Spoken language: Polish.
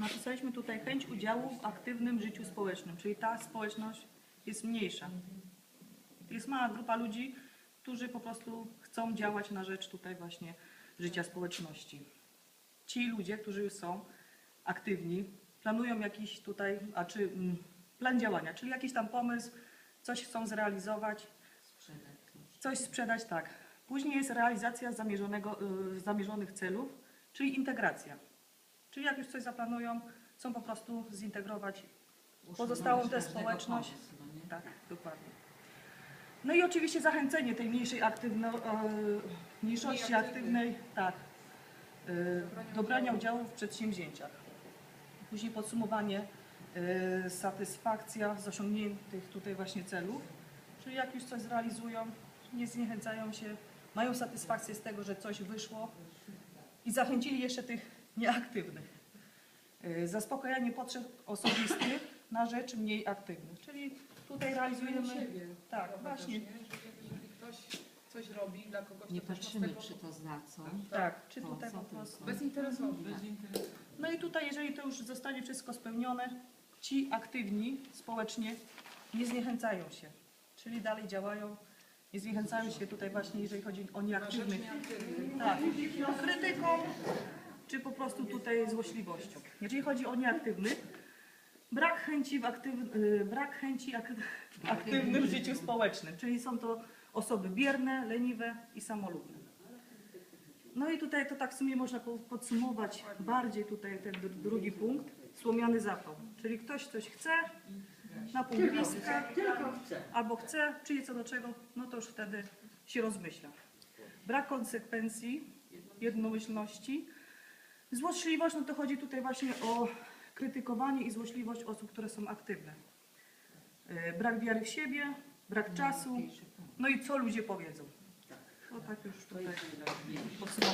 napisaliśmy tutaj chęć udziału w aktywnym życiu społecznym, czyli ta społeczność jest mniejsza. Jest mała grupa ludzi, którzy po prostu chcą działać na rzecz tutaj właśnie życia społeczności. Ci ludzie, którzy już są aktywni, planują jakiś tutaj, a czy mm, plan działania, czyli jakiś tam pomysł, coś chcą zrealizować, coś sprzedać, tak. Później jest realizacja zamierzonego, y, zamierzonych celów, czyli integracja. Czyli jak już coś zaplanują, chcą po prostu zintegrować pozostałą tę społeczność. Tak, dokładnie. No i oczywiście zachęcenie tej mniejszej aktywno, e, mniejszości aktywnej, tak, e, do brania udziału w przedsięwzięciach. Później podsumowanie, e, satysfakcja z osiągniętych tutaj właśnie celów, czyli jak już coś zrealizują, nie zniechęcają się, mają satysfakcję z tego, że coś wyszło i zachęcili jeszcze tych nieaktywnych. E, Zaspokajanie potrzeb osobistych na rzecz mniej aktywnych, czyli tutaj realizujemy... Tak, właśnie. Jeżeli ktoś coś robi dla kogoś, Nie to też ma z patrzymy, tego czy to za co. Tak, czy tutaj po prostu. tylko? bezinteresownie. No i tutaj, jeżeli to już zostanie wszystko spełnione, ci aktywni społecznie nie zniechęcają się, czyli dalej działają, nie zniechęcają się tutaj właśnie, jeżeli chodzi o Na rzecz nieaktywnych. nieaktywnych. Tak, krytyką, czy po prostu tutaj złośliwością. Jeżeli chodzi o nieaktywnych, brak chęci w, aktyw, y, brak chęci ak, w aktywnym życiu społecznym, czyli są to osoby bierne, leniwe i samolubne. No i tutaj to tak w sumie można po- podsumować bardziej tutaj ten dr- drugi punkt, słomiany zapał. Czyli ktoś coś chce, na punkt bliska, albo chce, przyjdzie co do czego, no to już wtedy się rozmyśla. Brak konsekwencji, jednomyślności. Złośliwość, no to chodzi tutaj właśnie o krytykowanie i złośliwość osób, które są aktywne. E, Brak wiary w siebie, brak czasu, no i co ludzie powiedzą. No tak już tutaj podsumowując.